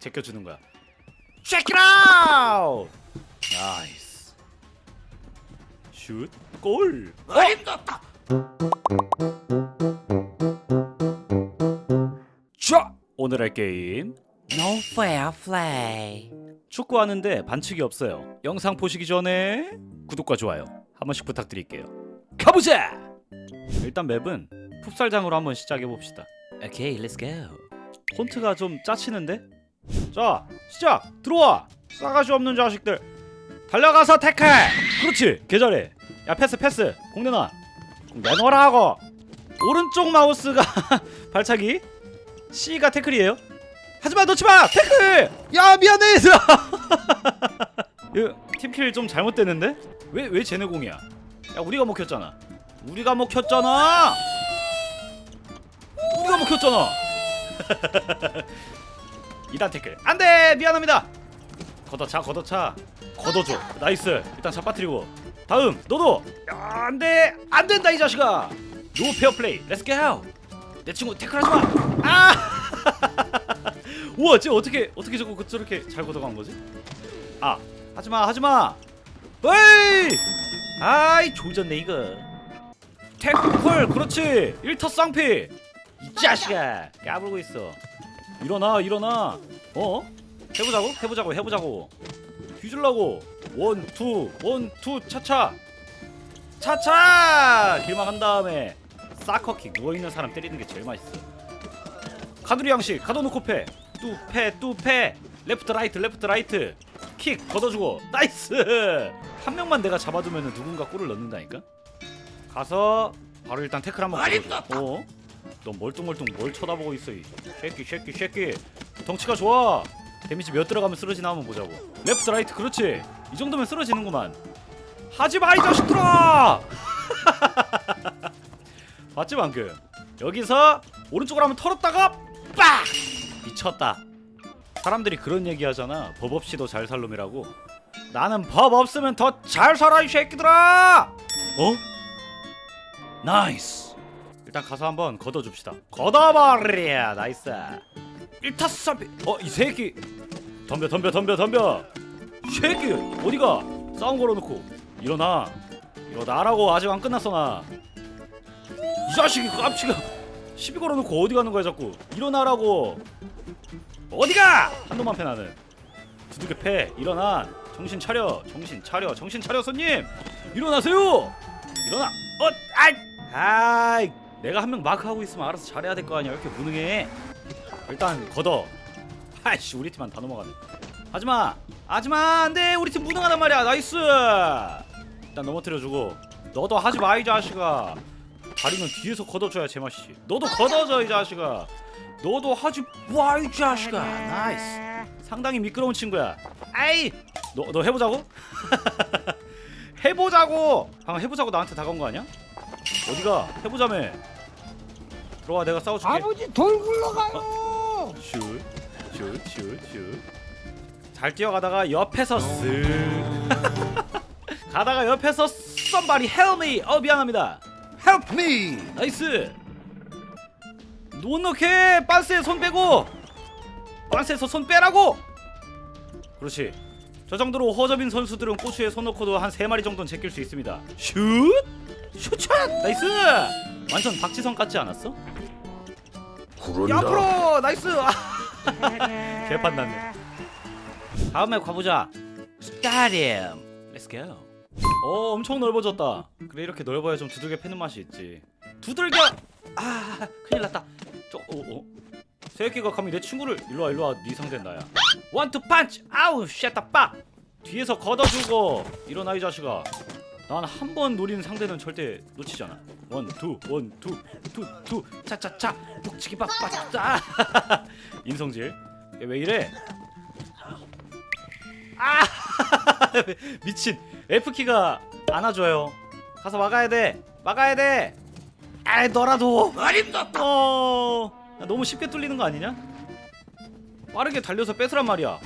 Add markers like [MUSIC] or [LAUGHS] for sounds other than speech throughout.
제껴주는 거야. Check it out. 나이스. 슛 골. 자 오늘 할 게임 No fair play. 축구하는데 반칙이 없어요. 영상 보시기 전에 구독과 좋아요 한 번씩 부탁드릴게요. 가보자. 일단 맵은 풋살장으로 한번 시작해 봅시다. Okay, let's go. 폰트가 좀 짜치는데? 자 시작! 들어와! 싸가지 없는 자식들! 달려가서 태클 그렇지! 개잘해 야 패스 패스! 공 내놔 공 내놓으라고! 오른쪽 마우스가 [LAUGHS] 발차기? C가 태클이에요? 하지마 놓지마! 태클! 야 미안해! [LAUGHS] 얘들아 팀킬 좀 잘못됐는데? 왜 왜 쟤네 공이야? 야 우리가 먹혔잖아. 우리가 먹혔잖아! 우리가 먹혔잖아 [LAUGHS] 2단 태클. 안돼! 미안합니다. 걷어차 걷어차. 걷어줘. 나이스. 일단 차 빠뜨리고. 다음 너도 야, 안돼! 안된다 이 자식아! 노 페어 플레이. 렛츠 고! 내 친구 태클하지 마 아! [LAUGHS] 우와 쟤 어떻게 어떻게 저거 그- 저렇게 잘 걷어간 거지? 아 하지마 하지마! 에이! 아이 조졌네 이거. 태클 그렇지. 1타 쌍피. 이 자식아 까불고 있어 일어나 일어나. 어? 해보자고? 해보자고 해보자고. 뒤질라고. 원투 원투 차차. 차차! 길막 한 다음에 사커킥 누워있는 사람 때리는 게 제일 맛있어. 카두리 양식 가둬놓고 패. 뚜패 뚜패. 레프트 라이트 레프트 라이트. 킥 걷어주고 나이스! 한 명만 내가 잡아두면 누군가 골을 넣는다니까? 가서 바로 일단 태클 한번 걸어줘. 어? 너 멀뚱멀뚱 뭘 쳐다보고 있어 이 쉐끼 쉐끼 쉐끼. 덩치가 좋아. 데미지 몇 들어가면 쓰러지나 한번 보자고. 레프트 라이트 그렇지. 이 정도면 쓰러지는구만. 하지마 이 자식들아! [LAUGHS] 봤지 방금? 여기서 오른쪽으로 한번 털었다가 빡! 미쳤다. 사람들이 그런 얘기 하잖아. 법 없이도 잘살 놈이라고. 나는 법 없으면 더 잘 살아 이 새끼들아! 어? 나이스 일단 가서 한번 걷어줍시다. 걷어버려 나이스. 1타 3피 어이 새끼. 덤벼 덤벼 덤벼 덤벼. 이 새끼 어디가? 싸움 걸어놓고. 일어나. 일어나라고 아직 안 끝났어 나이 자식이 깜치가 시비 걸어놓고 어디 가는 거야 자꾸. 일어나라고. 어디가? 한 놈만 패 나는. 두들겨 패. 일어나. 정신 차려. 정신 차려. 정신 차려 손님. 일어나세요. 일어나. 어 아이! 아이 내가 한 명 마크하고 있으면 알아서 잘해야 될 거 아니야. 왜 이렇게 무능해? 일단 걷어. 아이씨 우리 팀한다 넘어가네. 하지마! 하지마! 안돼! 우리 팀 무능하단 말이야. 나이스! 일단 넘어뜨려주고. 너도 하지마 이 자식아. 다리는 뒤에서 걷어줘야 제맛이지. 너도 걷어줘 이 자식아. 너도 하지 마이 자식아. 나이스. 상당히 미끄러운 친구야. 아이! 너, 너 해보자고? [LAUGHS] 해보자고! 방금 해보자고 나한테 다가온 거 아니야? 어디가? 해보자며 들어와 내가 싸워줄게. 아버지 돌 굴러가요. 슛슛슛슛 잘 뛰어가다가 옆에서 쓱. [LAUGHS] 가다가 옆에서 somebody help me. 어 미안합니다. Help me. 나이스. 못 넣게 반스에 손 빼고 반스에서 손 빼라고. 그렇지. 저 정도로 허접인 선수들은 꼬추에 손 넣고도 한세 마리 정도는 제낄 수 있습니다. 슛! 슛샷! 나이스! 완전 박지성 같지 않았어? 옆으로! 나이스! [LAUGHS] 개판 났네. 다음에 가보자. 스타디움 렛츠 고어 엄청 넓어졌다. 그래 이렇게 넓어야 좀 두들겨 패는 맛이 있지. 두들겨! 아 큰일 났다. 저 어, 어. 새끼가 감히 내 친구를 일로 와 일로 와 네 상대는 나야. 원투 펀치 아우 쉣다 빡 뒤에서 걷어주고! 일어나 이 자식아 난 한 번 노리는 상대는 절대 놓치잖아. 원 투 원 투 투 투 차차차. 북치기 빡빡 [LAUGHS] 인성질. 얘왜 이래? 아! [LAUGHS] 미친. F키가 안아줘요. 가서 막아야 돼. 막아야 돼. 아이 너라도. 어. 야, 너무 쉽게 뚫리는 거 아니냐? 빠르게 달려서 뺏으란 말이야.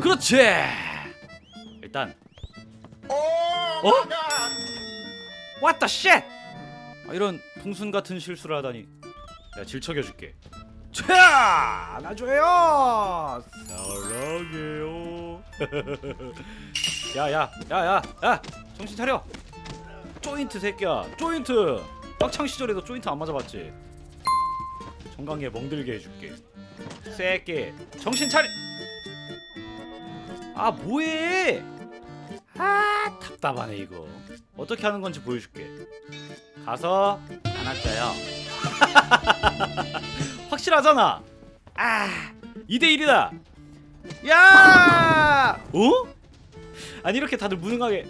그렇지. 일단. 어? What the shit? 아, 이런 풍순 같은 실수를 하다니. 내가 질척여줄게. 자 안아줘요. 야야 [LAUGHS] 야야 야 정신 차려. 조인트 새끼야 조인트. 학창 시절에도 조인트 안 맞아봤지? 정강이에 멍들게 해줄게. 새끼 정신 차려 아 뭐해 아 답답하네 이거 어떻게 하는 건지 보여줄게 가서 안아줘요 [LAUGHS] 확실하잖아 아 2대1이다 야 어? 아니 이렇게 다들 무능하게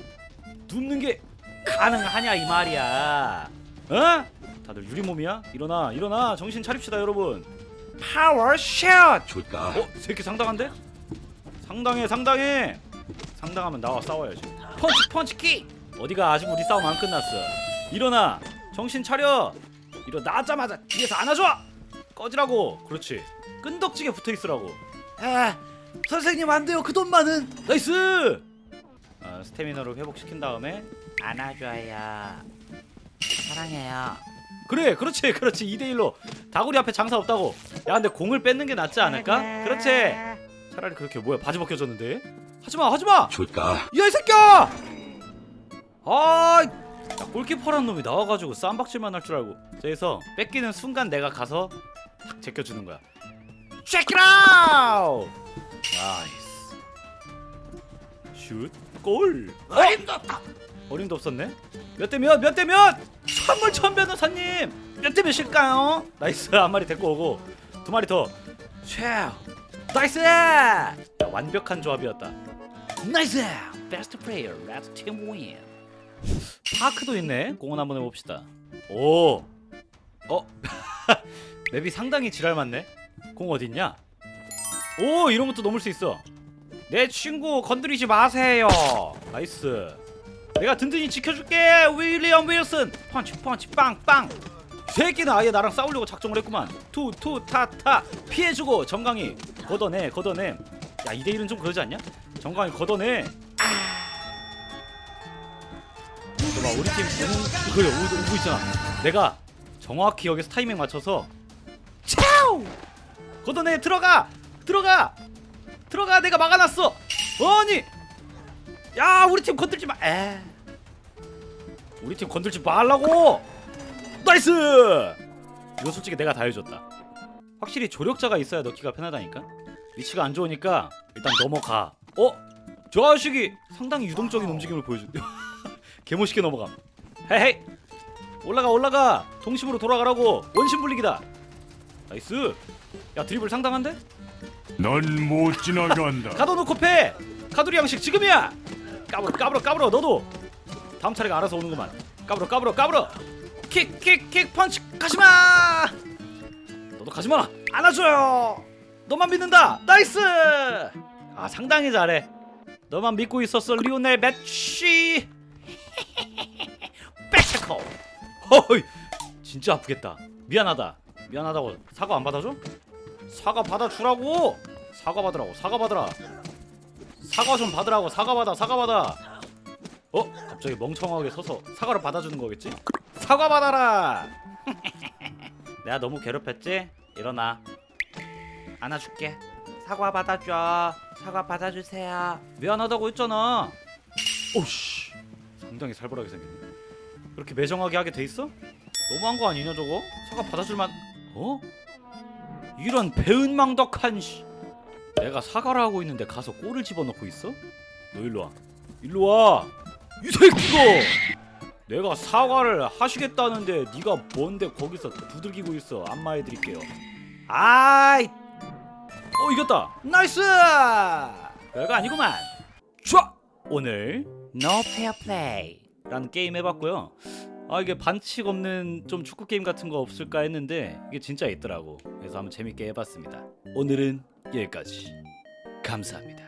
눕는 게 가능하냐 이 말이야 어? 다들 유리몸이야? 일어나 일어나 정신 차립시다 여러분 파워샷 좋다. 어? 새끼 상당한데? 상당해 상당해 상당하면 나와 싸워야지 펀치 펀치 킥 어디가 아직 우리 싸움 안 끝났어. 일어나! 정신 차려! 일어나자마자 뒤에서 안아줘! 꺼지라고! 그렇지. 끈덕지게 붙어있으라고. 아 선생님 안 돼요. 그 돈만은. 나이스! 아, 스태미너를 회복시킨 다음에 안아줘요. 사랑해요. 그래 그렇지 그렇지. 2대1로. 다구리 앞에 장사 없다고. 야 근데 공을 뺏는 게 낫지 않을까? 그렇지. 차라리 그렇게 뭐야 바지 벗겨졌는데 하지마 하지마! 좋다. 야이 새끼야! 아 야, 골키퍼란 놈이 나와가지고 쌈박질만 할 줄 알고. 그래서 뺏기는 순간 내가 가서 탁 제껴주는 거야. Check it out! 나이스 슛 골. 어림도 없다. 어림도 없었네? 몇 대 몇? 몇 대 몇? 선물 천 변호사님! 몇 대 몇일까요? 나이스. 한 마리 데리고 오고 두 마리 더. 쉐어 나이스! 야, 완벽한 조합이었다 나이스! 베스트 플레이어 레드 팀 윈. 파크도 있네. 공원 한번 해봅시다. 오! 어? [LAUGHS] 맵이 상당히 지랄 맞네. 공 어딨냐? 오 이런 것도 넘을 수 있어. 내 친구 건드리지 마세요. 나이스. 내가 든든히 지켜줄게. 윌리엄 윌슨. 펀치 펀치 빵빵. 새끼는 아예 나랑 싸우려고 작정을 했구만. 투투 타타. 피해주고 정강이. 걷어내 걷어내. 야 2대1은 좀 그러지 않냐? 정강이 걷어내. 봐봐 우리 팀 오는 그래 오고, 있잖아. 내가 정확히 여기서 타이밍 맞춰서 차우 걷어내 들어가! 들어가! 들어가 내가 막아놨어! 아니! 야 우리 팀 건들지 마 에. 우리 팀 건들지 말라고! 나이스! 이거 솔직히 내가 다 해줬다. 확실히 조력자가 있어야 넣기가 편하다니까? 위치가 안 좋으니까 일단 넘어가 어? 저 자식이 상당히 유동적인 움직임을 보여준대 [LAUGHS] 개멋있게 넘어감. 헤헤이. 올라가 올라가. 동심으로 돌아가라고. 원심 불리기다. 나이스. 야 드리블 상당한데? 넌 못 지나간다. [LAUGHS] 가둬놓고 패. 카두리 양식 지금이야. 까불어 까불어 까불어 너도. 다음 차례가 알아서 오는구만. 까불어 까불어 까불어. 킥 킥 킥 펀치. 가지마! 너도 가지마 안아줘요. 너만 믿는다. 나이스 아 상당히 잘해. 너만 믿고 있었어 리오넬 메시. [LAUGHS] 백체커 허이 진짜 아프겠다. 미안하다. 미안하다고 사과 안 받아줘? 사과 받아주라고. 사과 받으라고. 사과 받으라. 사과 좀 받으라고. 사과 받아 사과 받아. 어? 갑자기 멍청하게 서서 사과를 받아주는 거겠지? 사과 받아라! [LAUGHS] 내가 너무 괴롭혔지? 일어나. 안아줄게. 사과 받아줘 사과 받아주세요. 미안하다고 했잖아. 오씨 상당히 살벌하게 생겼네. 그렇게 매정하게 하게 돼 있어? 너무한 거 아니냐 저거? 사과 받아줄만 어? 이런 배은망덕한 씨. 내가 사과를 하고 있는데 가서 골을 집어넣고 있어? 너 일로 와. 일로 와 이 새끼가 내가 사과를 하시겠다는데 네가 뭔데 거기서 두들기고 있어? 안마해 드릴게요. 아이 어 이겼다 나이스 별거 아니구만 좋아 오늘 No fair play. 라는 게임 해봤고요. 아 이게 반칙 없는 좀 축구 게임 같은 거 없을까 했는데 이게 진짜 있더라고. 그래서 한번 재밌게 해봤습니다. 오늘은 여기까지. 감사합니다.